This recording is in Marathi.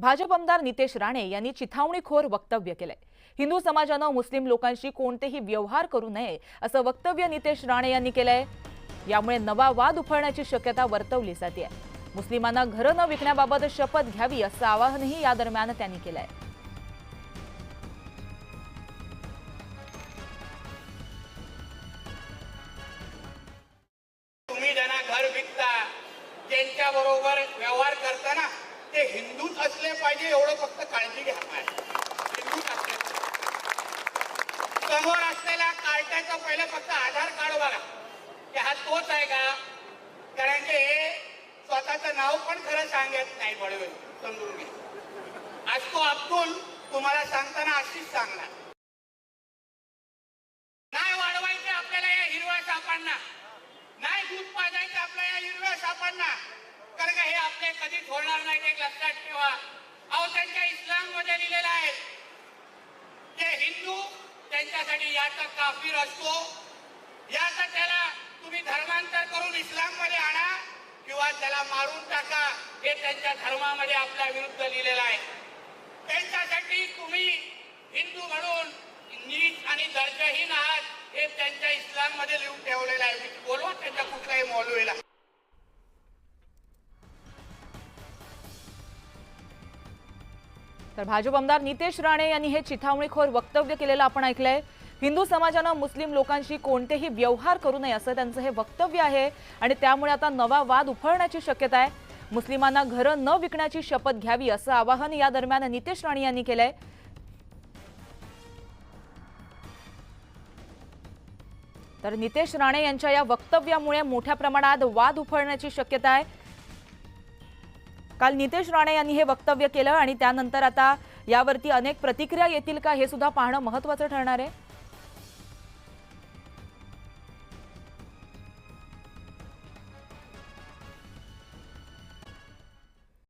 भाजप आमदार नितेश राणे यांनी चिथावणीखोर वक्तव्य केलंय. हिंदू समाजानं मुस्लिम लोकांशी कोणतेही व्यवहार करू नये असं वक्तव्य नितेश राणे यांनी केलंय. यामुळे नवा वाद उफळण्याची शक्यता वर्तवली जाते मुस्लिमांना घरं न विकण्याबाबत शपथ घ्यावी असं आवाहनही या दरम्यान त्यांनी केलंय. तुम्ही ज्यांना घर विकता त्यांच्या बरोबर व्यवहार करताना ते हिंदूच असले पाहिजे एवढं फक्त काळजी घ्या. हिंदूच असले समोर असलेल्या कार्टाचं पहिले फक्त आधार कार्ड बघा. की हा तोच आहे का? कारण की हे स्वतःचं नाव पण खरं सांगत नाही बळवे. समजून घे आज तो अब्दुल तुम्हाला सांगताना अशीच सांगणार. नाही वाढवायचे आपल्याला या हिरव्या सापांना. नाही दूध पाजायचं आपल्या या हिरव्या सापांना. कारण का हे आपले कधीच होणार नाही एक लक्षात ठेवा. अहो त्यांच्या इस्लाममध्ये लिहिलेलं आहे जे हिंदू त्यांच्यासाठी याचा काफीर असतो. याचा त्याला तुम्ही धर्मांतर करून इस्लाममध्ये आणा किंवा त्याला मारून टाका. हे त्यांच्या धर्मामध्ये आपल्या विरुद्ध लिहिलेलं आहे. त्यांच्यासाठी तुम्ही हिंदू म्हणून नीच आणि दर्जहीन आहात हे त्यांच्या इस्लाममध्ये लिहून ठेवलेलं आहे. बोलवा त्यांच्या कुठल्याही मौलवीला. तर भाजप आमदार नितेश राणे यांनी हे चिथावणीखोर वक्तव्य केलेलं आपण ऐकलंय. हिंदू समाजानं मुस्लिम लोकांशी कोणतेही व्यवहार करू नये असं त्यांचं हे वक्तव्य आहे आणि त्यामुळे आता नवा वाद उफळण्याची शक्यता आहे. मुस्लिमांना घरं न विकण्याची शपथ घ्यावी असं आवाहन या दरम्यान नितेश राणे यांनी केलंय. तर नितेश राणे यांच्या या वक्तव्यामुळे मोठ्या प्रमाणात वाद उफळण्याची शक्यता आहे. काल नितेश राणे यांनी हे वक्तव्य केलं आणि त्यानंतर आता यावरती अनेक प्रतिक्रिया येतील का हे सुद्धा पाहणं महत्वाचं ठरणार आहे.